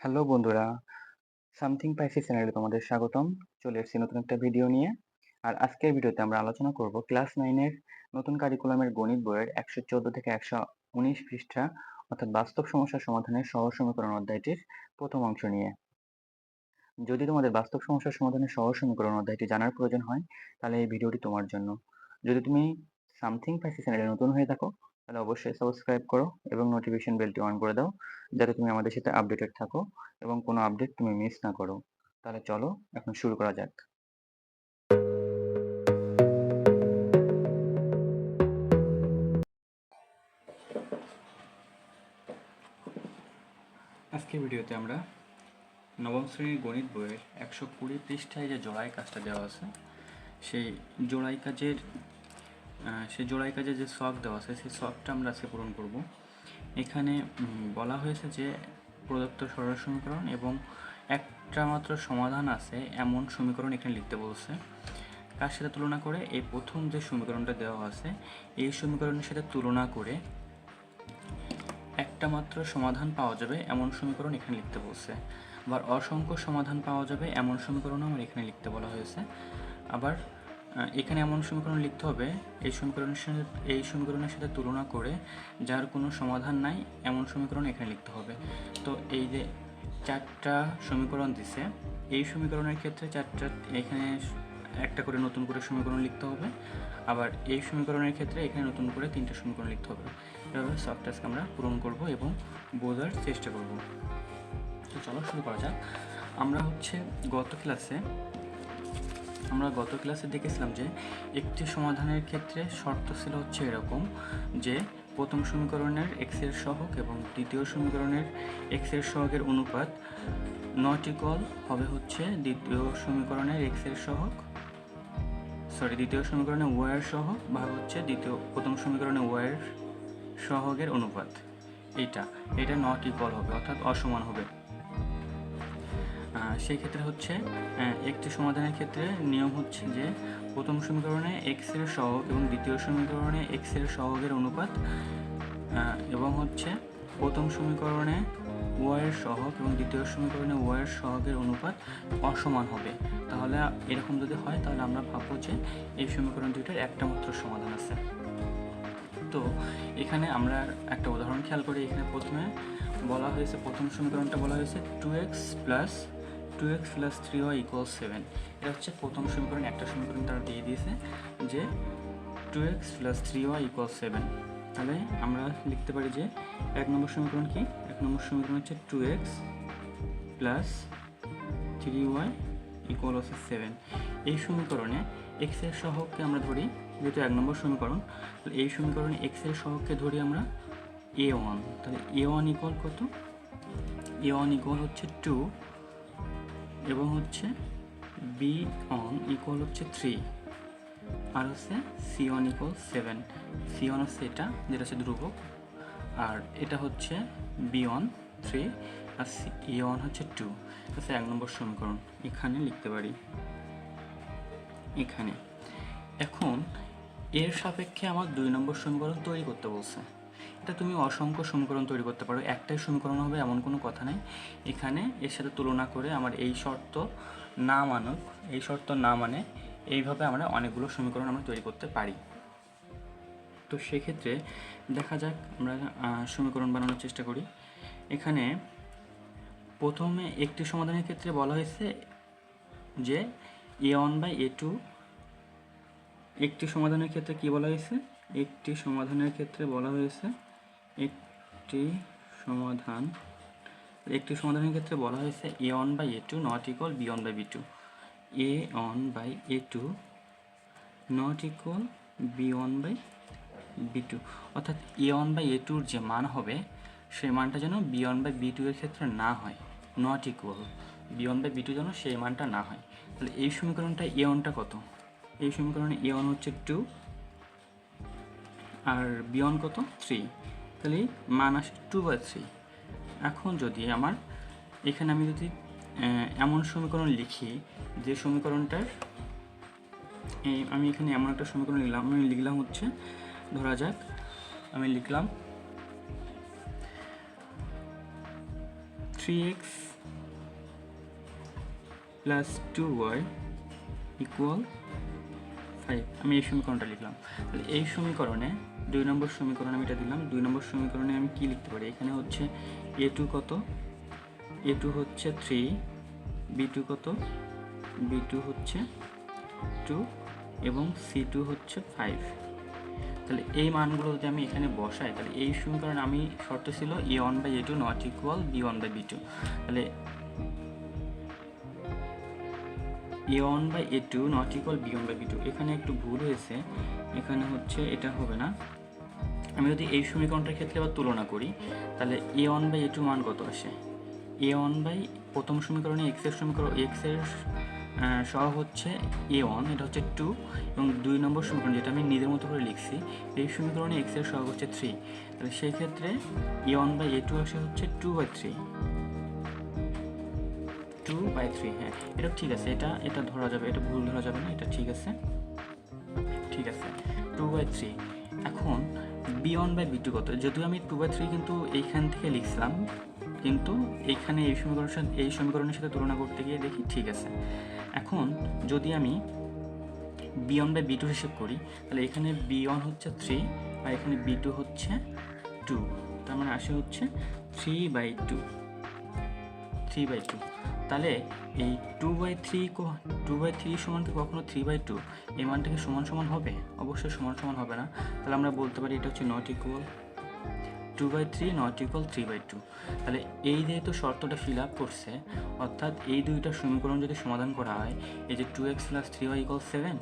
Hello বন্ধুরা, something পাইসি চ্যানেলে তোমাদের স্বাগতম। চলে এসেছি নতুন একটা ভিডিও নিয়ে। আর আজকের ভিডিওতে আমরা আলোচনা করব ক্লাস নাইনের নতুন কারিকুলামের গণিত বইয়ের একশো চোদ্দ থেকে একশো উনিশ পৃষ্ঠা, অর্থাৎ বাস্তব সমস্যা সমাধানের সহজ সমীকরণ অধ্যায়টির প্রথম অংশ নিয়ে। যদি তোমাদের বাস্তব সমস্যার সমাধানের সহজ সমীকরণ অধ্যায়টি জানার প্রয়োজন হয়, তাহলে এই ভিডিওটি তোমার জন্য। যদি তুমি সামথিং পাইসি চ্যানেলে নতুন হয়ে থাকো তাহলে অবশ্যই সাবস্ক্রাইব করো এবং নোটিফিকেশন বেলটি অন করে দাও, যাতে তুমি আমাদের সাথে আপডেটেড থাকো এবং কোনো আপডেট তুমি মিস না করো। তাহলে চলো, এখন শুরু করা যাক। আজকের ভিডিওতে আমরা নবম শ্রেণির গণিত বইয়ের একশো কুড়ি পৃষ্ঠায় যে জোড়াই কাজটা দেওয়া আছে, সেই জোড়াই কাজের সেই জোড়াই কাজে যে শখ দেওয়া আছে, সেই শখটা আমরা আজকে পূরণ করব। এখানে বলা হয়েছে যে প্রদত্ত সরল সমীকরণ এবং একটা মাত্র সমাধান আছে, এমন সমীকরণ এখানে লিখতে বলছে। কার সাথে তুলনা করে? এই প্রথম যে সমীকরণটা দেওয়া আছে, এই সমীকরণের সাথে তুলনা করে একটা মাত্র সমাধান পাওয়া যাবে, এমন সমীকরণ এখানে লিখতে বলছে। আবার অসংখ্য সমাধান পাওয়া যাবে, এমন সমীকরণও আমার এখানে লিখতে বলা হয়েছে। আবার এখানে এমন সমীকরণ লিখতে হবে, এই সমীকরণের সাথে, এই সমীকরণের সাথে তুলনা করে যার কোনো সমাধান নাই, এমন সমীকরণ এখানে লিখতে হবে। তো এই যে চারটা সমীকরণ দিছে, এই সমীকরণের ক্ষেত্রে চারটা, এখানে একটা করে নতুন করে সমীকরণ লিখতে হবে, আবার এই সমীকরণের ক্ষেত্রে এখানে নতুন করে তিনটা সমীকরণ লিখতে হবে। এভাবে সব টাস্ক আমরা পূরণ করব এবং বোঝার চেষ্টা করব। তো চলো শুরু করা যাক। আমরা হচ্ছে গত ক্লাসে আমরা গত ক্লাসে দেখেছিলাম যে একটি সমাধানের ক্ষেত্রে শর্ত ছিল হচ্ছে এরকম যে প্রথম সমীকরণের এক্সের সহগ এবং দ্বিতীয় সমীকরণের এক্সের সহগের অনুপাত নট ইকুয়াল হবে হচ্ছে দ্বিতীয় সমীকরণের এক্সের সহগ সরি দ্বিতীয় সমীকরণে ওয়ার সহগ ভাগ হচ্ছে দ্বিতীয়, প্রথম সমীকরণে ওয়ার সহগের অনুপাত। এইটা, এটা নট ইকুয়াল হবে, অর্থাৎ অসমান হবে। সেই ক্ষেত্রে হচ্ছে একটি সমাধানের ক্ষেত্রে নিয়ম হচ্ছে যে, প্রথম সমীকরণে এক্সের সহগ এবং দ্বিতীয় সমীকরণে এক্সের সহগের অনুপাত এবং হচ্ছে প্রথম সমীকরণে ওয়াইয়ের সহগ এবং দ্বিতীয় সমীকরণে ওয়াইয়ের সহগের অনুপাত অসমান হবে। তাহলে এরকম যদি হয়, তাহলে আমরা ভাববো যে, এই সমীকরণ দুইটার একটা মাত্র সমাধান আছে। তো এখানে আমরা একটা উদাহরণ খেয়াল করি। এখানে প্রথমে বলা হয়েছে, প্রথম সমীকরণটা বলা হয়েছে two x plus two x plus three y equal seven এটা হচ্ছে প্রথম সমীকরণ, একটা সমীকরণ তারা দিয়ে দিয়েছে যে two x plus three y equal seven তাহলে আমরা লিখতে পারি যে এক নম্বর সমীকরণ কি? এক নম্বর সমীকরণ হচ্ছে two x plus three y equal হচ্ছে সেভেন এই সমীকরণে এক্সের সহগকে আমরা ধরি, যেহেতু এক নম্বর সমীকরণ, তাহলে এই সমীকরণে এক্সের সহগকে ধরি আমরা এ ওয়ান তাহলে এ ওয়ান ইকুয়াল কত? এ ওয়ান ইকুয়াল হচ্ছে টু এবং হচ্ছে বি অন ইকুয়াল হচ্ছে থ্রি আর হচ্ছে C one equal seven C one হচ্ছে এটা, যেটা হচ্ছে ধ্রুবক, আর এটা হচ্ছে বি ওয়ান থ্রি আর সি এ ওয়ান হচ্ছে টু হচ্ছে এক নম্বর সমীকরণ, এখানে লিখতে পারি। এখানে। এখন, এর সাপেক্ষে আমার দুই নম্বর সমীকরণ তৈরি করতে বলছে। এটা তুমি অসংখ্য সমীকরণ তৈরি করতে পারো। একটাই সমীকরণ হবে, এমন কোনো কথা নেই। এখানে এর সাথে তুলনা করে আমার এই শর্ত না মানক, এই শর্ত না মানে এইভাবে আমরা অনেকগুলো সমীকরণ আমরা তৈরি করতে পারি। তো সেক্ষেত্রে দেখা যাক, আমরা সমীকরণ বানানোর চেষ্টা করি। এখানে প্রথমে একটি সমাধানের ক্ষেত্রে বলা হয়েছে যে A one by A two একটি সমাধানের ক্ষেত্রে কি বলা হয়েছে? একটি সমাধানের ক্ষেত্রে বলা হয়েছে একটি সমাধান, একটি সমাধানের ক্ষেত্রে বলা হয়েছে A one by A two not equal B one by B two A one by A two not equal B one by B two অর্থাৎ এ ওয়ান বাই এ টুর যে মান হবে, সেই মানটা যেন B one by B two এর ক্ষেত্রে না হয় not equal B one by B two যেন সেই মানটা না হয়। তাহলে এই সমীকরণটা এ ওয়ানটা কত? এই সমীকরণে এ ওয়ান হচ্ছে টু আর বি ওয়ান কত? থ্রি তাহলে মান আসে টু বাই থ্রি এখন যদি আমার, এখানে আমি যদি এমন সমীকরণ লিখি, যে সমীকরণটার, এই আমি এখানে এমন একটা সমীকরণ লিখলাম, আমি লিখলাম হচ্ছে, ধরা যাক, আমি লিখলাম three x plus two y equal five আমি এই সমীকরণটা লিখলাম। তাহলে এই সমীকরণে দুই নম্বর সমীকরণ আমি এটা দিলাম। দুই নম্বর সমীকরণে আমি কি লিখতে পারি? এখানে হচ্ছে এ টু কত? এ টু হচ্ছে থ্রি বি টু কত? বি টু হচ্ছে টু এবং সি টু হচ্ছে ফাইভ তাহলে এই মানগুলো যদি আমি এখানে বসাই, তাহলে এই সমীকরণে আমি শর্ত ছিল A one by A two not equal B one by B two তাহলে A one by A two not equal B one by B two এখানে একটু ভুল হয়েছে। এখানে হচ্ছে এটা হবে না। আমি যদি এই সমীকরণটার ক্ষেত্রে আবার তুলনা করি, তাহলে A one by A two মান কত আসে? এ ওয়ান বাই প্রথম সমীকরণে এক্সের সমীকরণ এক্সের সহ হচ্ছে এ ওয়ান এটা হচ্ছে টু এবং দুই নম্বর সমীকরণ যেটা আমি নিজের মতো করে লিখছি, এই সমীকরণে এক্সের সহগ হচ্ছে থ্রি তাহলে সেই ক্ষেত্রে A one by A two আসে হচ্ছে two by three two by three হ্যাঁ। এটা ঠিক আছে, এটা এটা ধরা যাবে, এটা ভুল ধরা যাবে না, এটা ঠিক আছে। ঠিক আছে টু বাই থ্রি এখন B one by B two কত যদিও আমি টু বাই থ্রি কিন্তু এইখান থেকে লিখছিলাম, কিন্তু এইখানে এই সমীকরণের সাথে এই সমীকরণের সাথে তুলনা করতে গিয়ে দেখি ঠিক আছে। এখন যদি আমি B one by B two হিসেব করি, তাহলে এখানে বি ওয়ান হচ্ছে থ্রি আর এখানে বি টু হচ্ছে টু তার মানে আসে হচ্ছে three by two three by two তাহলে এই two by three two by three সমান কি কখনো থ্রি বাই টু এই মানটা কি সমান সমান হবে? অবশ্যই সমান সমান হবে না। তাহলে আমরা বলতে পারি এটা হচ্ছে not equal two by three not equal three by two তাহলে এই যেহেতু শর্তটা ফিল আপ করছে, অর্থাৎ এই দুইটা সমীকরণ যদি সমাধান করা হয়, এই যে two x plus three y equal seven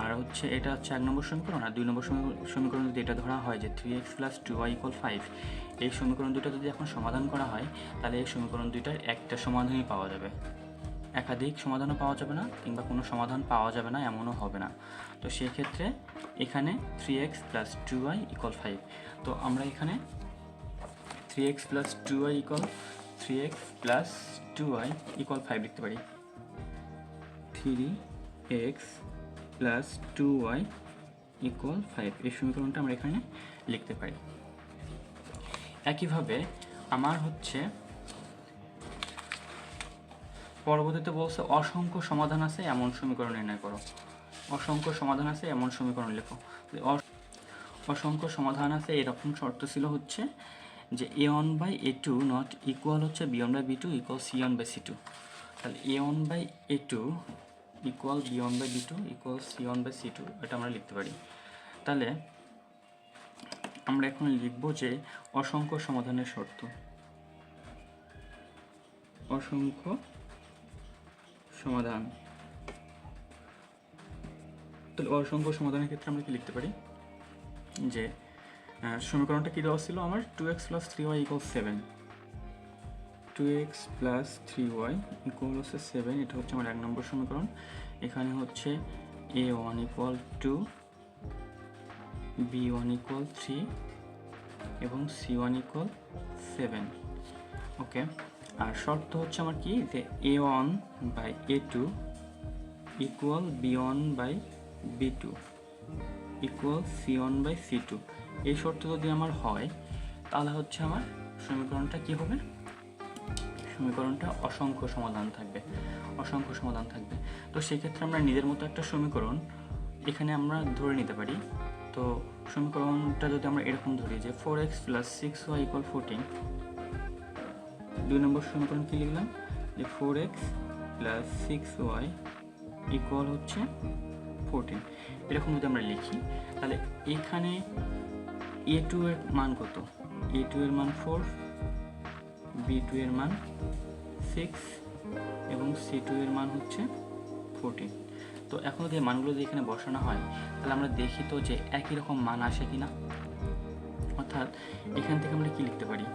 আর হচ্ছে এটা হচ্ছে এক নম্বর সমীকরণ, আর দুই নম্বর সমীকরণ যদি এটা ধরা হয় যে three x plus two y equal five এই সমীকরণ দুটো যদি এখন সমাধান করা হয়, তাহলে এই সমীকরণ দুইটার একটা সমাধানই পাওয়া যাবে। একাধিক সমাধানও পাওয়া যাবে না, কিংবা কোনো সমাধান পাওয়া যাবে না, এমনও হবে না। তো সেক্ষেত্রে এখানে three x plus two y equal five তো আমরা এখানে three x plus two y equal three x plus two y equal five লিখতে পারি। Three x plus two y equal five এই সমীকরণটা আমরা এখানে লিখতে পারি। একইভাবে আমার হচ্ছে পরবর্তীতে বলছে অসংখ্য সমাধান আছে, এমন সমীকরণ নির্ণয় করো। অসংখ্য সমাধান আছে, এমন সমীকরণ লেখো। অসংখ্য সমাধান আছে, এরকম শর্ত ছিল হচ্ছে যে A one by A two not equal হচ্ছে B one by B two equal C one by C two তাহলে A one by A two equal B one by B two equal C one by C two এটা আমরা লিখতে পারি। তাহলে আমরা এখন লিখব যে অসংখ্য সমাধানের শর্ত। অসংখ্য সমাধান। তাহলে অসংখ্য সমাধানের ক্ষেত্রে আমরা কি লিখতে পারি? যে সমীকরণটা কী দেওয়া ছিল আমার? Two x plus three y equal seven two x plus three y equal হচ্ছে সেভেন এটা হচ্ছে আমার এক নম্বর সমীকরণ। এখানে হচ্ছে a one equal two b one equal three এবং c one equal seven okay আর শর্ত হচ্ছে আমার কি? যে a one by a two equal b one by b two equal c one by c two এই শর্ত যদি আমার হয়, তাহলে হচ্ছে আমার সমীকরণটা কি হবে? সমীকরণটা অসংখ্য সমাধান থাকবে, অসংখ্য সমাধান থাকবে। তো সেক্ষেত্রে আমরা নিজের মতো একটা সমীকরণ এখানে আমরা ধরে নিতে পারি। তো সমীকরণটা যদি আমরা এরকম ধরি যে four x plus six y equal fourteen দুই নম্বর সমীকরণ কি লিখলাম? যে four x plus six y equal হচ্ছে ফোরটিন এরকম যদি আমরা লিখি, তাহলে এখানে এ টু এর মান কত? এ টু এর মান ফোর বি টু এর মান সিক্স এবং সি টু এর মান হচ্ছে ফোরটিন তো এখন যদি মানগুলো যদি এখানে বসানো হয়, তাহলে আমরা দেখি তো যে একই রকম মান আসে কি না অর্থাৎ এখান থেকে আমরা কি লিখতে পারি?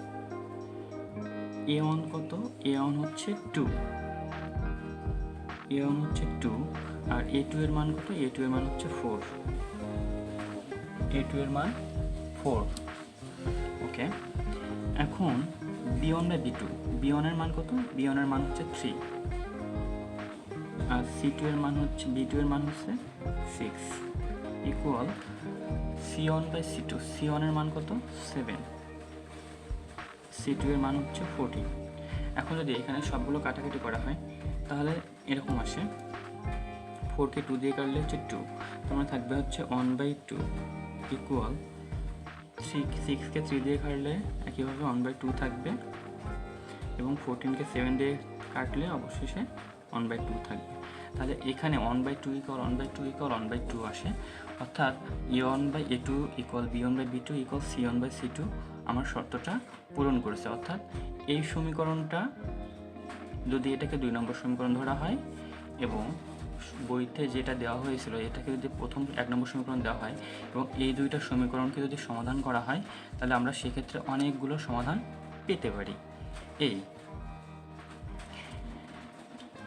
এ ওয়ান কত? এ ওয়ান হচ্ছে টু এ ওয়ান হচ্ছে টু আর এ টু এর মান কত? এ টু এর মান হচ্ছে ফোর এ টু এর মান ফোর। ওকে, এখন b one by b two b ওয়ানের মান কত? বি ওয়ানের মান হচ্ছে থ্রি আর সি টু এর মান হচ্ছে বি টু এর মান হচ্ছে six equal c one by c two c ওয়ানের মান কত? সেভেন সি টু এর মান হচ্ছে ফোরটিন এখন যদি এখানে সবগুলো কাটাকাটি করা হয়, তাহলে এরকম আসে। ফোরকে টু দিয়ে কাটলে হচ্ছে টু তোমার থাকবে হচ্ছে one by two equal three সিক্সকে three দিয়ে কাটলে একইভাবে ওয়ান বাই টু থাকবে এবং ফোরটিনকে সেভেন দিয়ে কাটলে অবশেষে ওয়ান বাই টু থাকবে। তাহলে এখানে one by two equal one by two equal one by two আসে। অর্থাৎ a one by a two equal b one by b two equal c by c two আমার শর্তটা পূরণ করেছে। অর্থাৎ এই সমীকরণটা যদি এটাকে দুই নম্বর সমীকরণ ধরা হয় এবং বইতে যেটা দেওয়া হয়েছিল, এটাকে যদি প্রথম এক নম্বর সমীকরণ দেওয়া হয় এবং এই দুইটা সমীকরণকে যদি সমাধান করা হয়, তাহলে আমরা সেক্ষেত্রে অনেকগুলো সমাধান পেতে পারি। এই।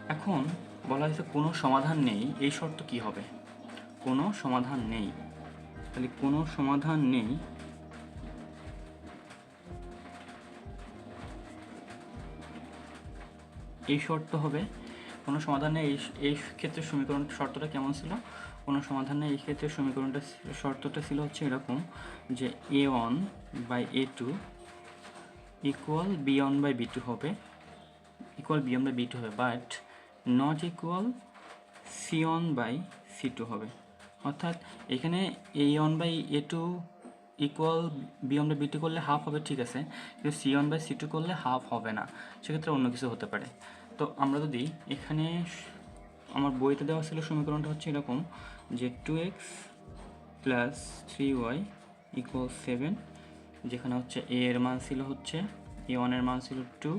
এখন বলা হয়েছে কোনো সমাধান নেই, এই শর্ত কি হবে? কোনো সমাধান নেই। তাহলে কোনো সমাধান নেই। এই শর্ত হবে কোনো সমাধান নেই, এই এই ক্ষেত্রে সমীকরণ শর্তটা কেমন ছিল? কোনো সমাধান নেই, এই ক্ষেত্রে সমীকরণটা শর্তটা ছিল হচ্ছে এরকম যে a one by a two equal b one by b two হবে equal b one by b two হবে but not equal c one by c two হবে। অর্থাৎ এখানে a one by a two equal b one by b two করলে half হবে, ঠিক আছে, কিন্তু c one by c two করলে হাফ হবে না, সেক্ষেত্রে অন্য কিছু হতে পারে। তো আমরা যদি এখানে আমার বইতে দেওয়া ছিল সমীকরণটা হচ্ছে এরকম যে two x plus three y equal seven যেখানে হচ্ছে এ এর মান ছিল হচ্ছে এ ওয়ানের মান ছিল টু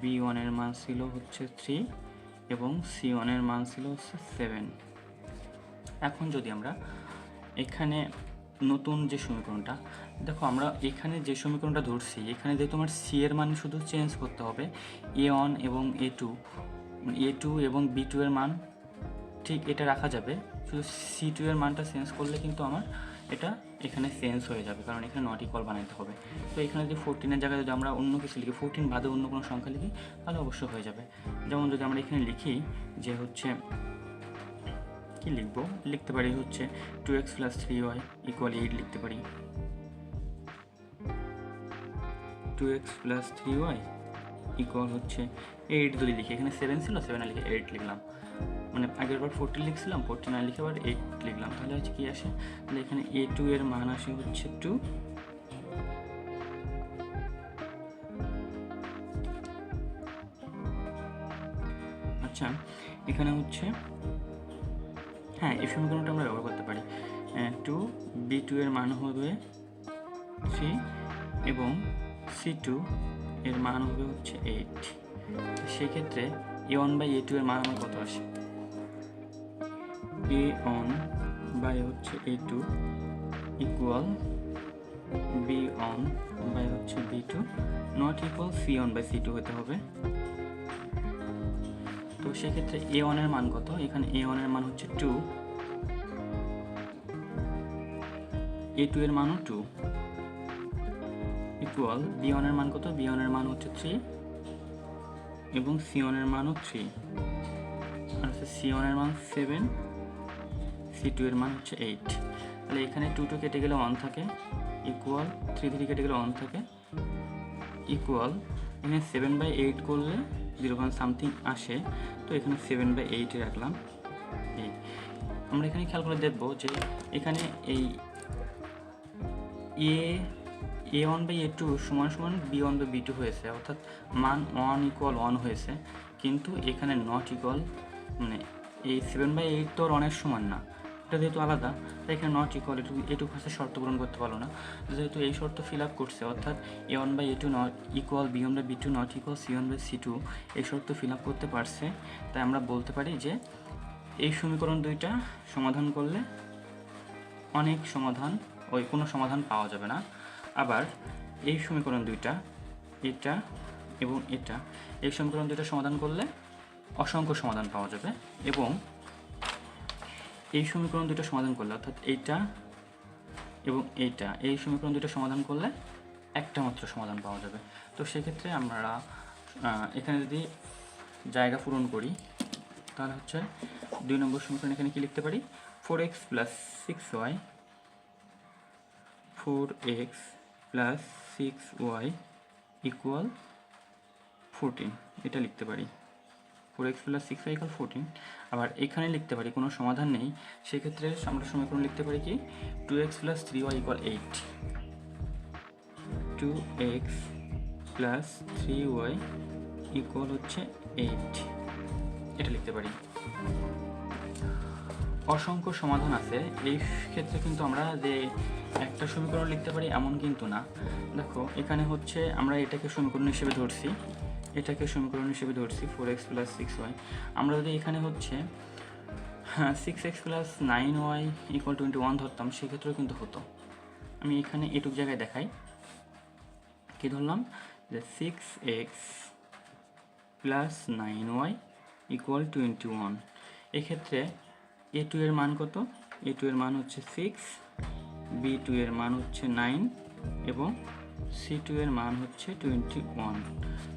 বি ওয়ানের মান ছিল হচ্ছে থ্রি এবং সি ওয়ানের মান ছিল হচ্ছে সেভেন এখন যদি আমরা এখানে নতুন যে সমীকরণটা দেখো, আমরা এখানে যে সমীকরণটা ধরছি, এখানে যেহেতু আমার সি এর মান শুধু চেঞ্জ করতে হবে। এ ওয়ান এবং এ টু এ টু এবং বি টু এর মান, ঠিক এটা রাখা যাবে। শুধু সি টু এর মানটা চেঞ্জ করলে কিন্তু আমার এটা এখানে চেঞ্জ হয়ে যাবে, কারণ এখানে নট ইকুয়াল বানাইতে হবে। তো এখানে যদি ফোরটিনের জায়গায় যদি আমরা অন্য কিছু লিখি ফোরটিন বাদে অন্য কোনো সংখ্যা লিখি, তাহলে অবশ্যই হয়ে যাবে। যেমন যদি আমরা এখানে লিখি যে হচ্ছে, কি লিখব? লিখতে পারি হচ্ছে two x plus three y equal eight লিখতে পারি। Two x plus three y equal হচ্ছে এইট যদি লিখি, এখানে সেভেন ছিল সেভেন লিখে এইট লিখলাম। মানে আগের বার ফোরটিন লিখছিলাম ফোরটিন আর লিখে আবার এইট লিখলাম। তাহলে হচ্ছে কি আসে? তাহলে এখানে এ টু এর মান আসে হচ্ছে টু আচ্ছা এখানে হচ্ছে হ্যাঁ এই সমীকরণটা আমরা ব্যবহার করতে পারি। টু বি টু এর মান হবে থ্রি এবং সি টু এর মান হবে হচ্ছে এইট সেক্ষেত্রে a one by a two এর মান আমার কত আসে? এ ওয়ান বাই হচ্ছে a two equal b one by হচ্ছে b two not equal c one by c two হতে হবে। তো সেক্ষেত্রে এ ওয়ানের মান কত? এখানে এ ওয়ানের মান হচ্ছে টু এ টু এর মানও টু ইকুয়াল বি ওয়ানের মান কত? বি ওয়ানের মান হচ্ছে থ্রি এবং সি ওয়ানের মানও থ্রি আর হচ্ছে সি ওয়ানের মান সেভেন সি টু এর মান হচ্ছে এইট তাহলে এখানে টু টু কেটে গেলে ওয়ান থাকে ইকুয়াল থ্রি থ্রি কেটে গেলে ওয়ান থাকে ইকুয়াল এখানে সেভেন বাই এইট করলে জিরো পয়েন্ট সামথিং আসে, তো এখানে সেভেন বাই এইটে রাখলাম এই আমরা এখানে খেয়াল করে দেখব যে এখানে এই a a one by a two সমান সমান b one by b two হয়েছে, অর্থাৎ মান ওয়ান ইকুয়াল ওয়ান হয়েছে, কিন্তু এখানে নট ইকুয়াল মানে এই সেভেন বাই এইট তো আর অনেক সমান না, এটা যেহেতু আলাদা, তাই এখানে নট ইকুয়াল এটু এটুকু হচ্ছে শর্ত পূরণ করতে পারল না। যেহেতু এই শর্ত ফিল আপ করছে, অর্থাৎ a one by a two not equal b one by b two not equal c one by c two এই শর্ত ফিল আপ করতে পারছে। তাই আমরা বলতে পারি যে এই সমীকরণ দুইটা সমাধান করলে অনেক সমাধান, ওই কোনো সমাধান পাওয়া যাবে না। আবার এই সমীকরণ দুইটা, এটা এবং এটা, এই সমীকরণ দুইটা সমাধান করলে অসংখ্য সমাধান পাওয়া যাবে এবং এই সমীকরণ দুটো সমাধান করলে, অর্থাৎ এইটা এবং এইটা, এই সমীকরণ দুটো সমাধান করলে একটা মাত্র সমাধান পাওয়া যাবে। তো সেক্ষেত্রে আমরা এখানে যদি জায়গা পূরণ করি, তাহলে হচ্ছে দুই নম্বর সমীকরণ এখানে কি লিখতে পারি? Four x plus six y four x plus six y equal fourteen এটা লিখতে পারি। Four x plus six y equal fourteen আবার এখানে লিখতে পারি, কোনো সমাধান নেই। সেক্ষেত্রে আমরা সমীকরণ লিখতে পারি কি? Two x plus three y equal eight two x plus three y equal হচ্ছে এইট এটা লিখতে পারি। অসংখ্য সমাধান আছে। এই ক্ষেত্রে কিন্তু আমরা যে একটা সমীকরণ লিখতে পারি এমন কিন্তু না। দেখো, এখানে হচ্ছে আমরা এটাকে সমীকরণ হিসেবে ধরছি। এটাকে সমীকরণ হিসেবে ধরছি four x plus six y আমরা যদি এখানে হচ্ছে six x plus nine y equal twenty one ধরতাম, সেক্ষেত্রেও কিন্তু হতো। আমি এখানে এটুক জায়গায় দেখাই। কি ধরলাম? যে six x plus nine y equal twenty one এক্ষেত্রে এ টু এর মান কত? এ টু এর মান হচ্ছে সিক্স বি টু এর মান হচ্ছে নাইন এবং সি টু এর মান হচ্ছে টোয়েন্টি ওয়ান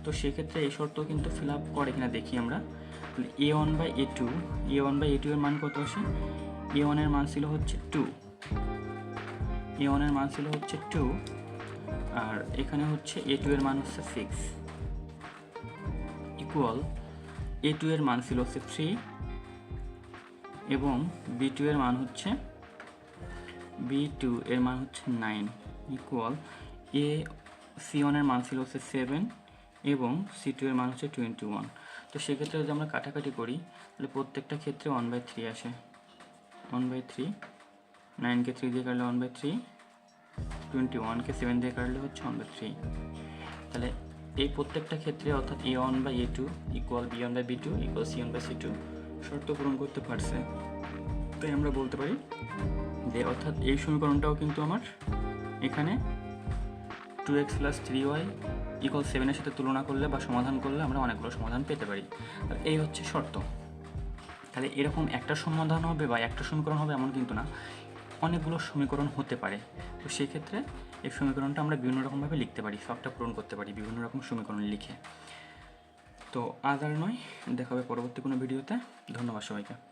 তো সেক্ষেত্রে এই শর্ত কিন্তু ফিল আপ করে কিনা দেখি আমরা। A one by a two a one by a two এর মান কত আসে? এ ওয়ানের মান ছিল হচ্ছে টু এ ওয়ানের মান ছিল হচ্ছে টু আর এখানে হচ্ছে এ টু এর মান হচ্ছে সিক্স ইকুয়াল এ টু এর মান ছিল হচ্ছে থ্রি এবং বি টু এর মান হচ্ছে বি টু এর মান হচ্ছে নাইন ইকুয়াল এ সি ওয়ানের মান ছিল হচ্ছে সেভেন এবং সি টু এর মান হচ্ছে টোয়েন্টি ওয়ান তো সেক্ষেত্রে যদি আমরা কাটাকাটি করি, তাহলে প্রত্যেকটা ক্ষেত্রে ওয়ান বাই থ্রি আসে। ওয়ান বাই থ্রি নাইনকে থ্রি দিয়ে কাটলে ওয়ান বাই থ্রি টোয়েন্টি ওয়ানকে সেভেন দিয়ে কাটলে হচ্ছে ওয়ান বাই থ্রি তাহলে এই প্রত্যেকটা ক্ষেত্রে অর্থাৎ a one by a two equal b one by b two equal c one by c two শর্ত পূরণ করতে পারছে। তাই আমরা বলতে পারি যে অর্থাৎ এই সমীকরণটাও কিন্তু আমার এখানে two x plus three y equal সেভেনের সাথে তুলনা করলে বা সমাধান করলে আমরা অনেকগুলো সমাধান পেতে পারি। আর এই হচ্ছে শর্ত। তাহলে এরকম একটা সমাধান হবে বা একটা সমীকরণ হবে এমন কিন্তু না। অনেকগুলো সমীকরণ হতে পারে। তো সেক্ষেত্রে এই সমীকরণটা আমরা বিভিন্ন রকমভাবে লিখতে পারি, সবটা পূরণ করতে পারি বিভিন্ন রকম সমীকরণ লিখে। তো আজ আর নয় দেখাবে পরবর্তী কোনো ভিডিওতে। ধন্যবাদ সবাইকে।